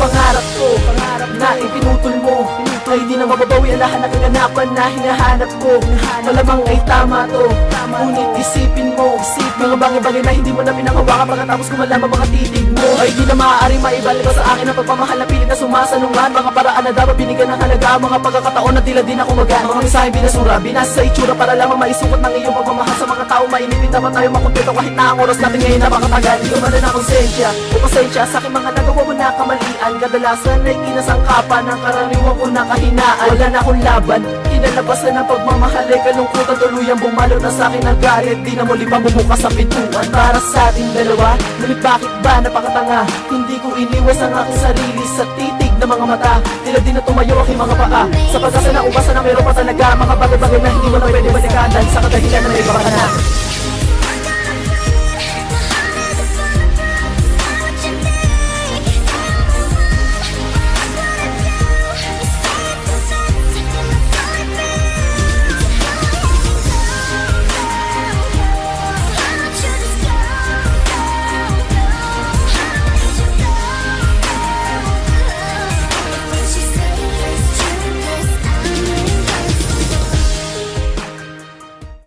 pangarap ko Pangarap na ipinutol mo. Ay di na mababawi ang lahat na kaganapan na hinahanap ko. Malamang ay tama to Ngunit isipin mo Mga bagay-bagay na hindi mo na pinangawakan Pagkatapos ko malaman mga titig mo. Ay di na maaari maibalik sa akin ang pagmamahal na pilit na sumasalungan. Mga paraan na dapat binigyan ng halaga Mga pagkakataon na tila di na kumagan Mga mensahe binasura Binasa sa itsura para lamang maisukat ng iyong pagmamahal Sa mga tao. Mainipin dapat tayo makontento Kahit na ang oras natin ngayon napakatagal. Di ko man na konsensya o pasensya Sa aking mga nagawa mo na kamalian. Kadalasan ay kinasangkapan Ang karaniwan ko na kahinaan. Wala na akong laban Kinalabasan ng pagmamahal ay kalungkutan Tuluyang bumalo na sa akin ang galit. Di na muli pabubukas sa pintuan Para sa ating dalawa. Ngunit bakit ba napakatanga? Hindi ko iniwas ang aking sarili Sa titig ng mga mata. Tila di na tumayo aking mga paa. Sa pagkasa na ubasa na meron pa talaga Mga bagay-bagay na hindi mo na pwede balikadan Sa kadahilan na may baka na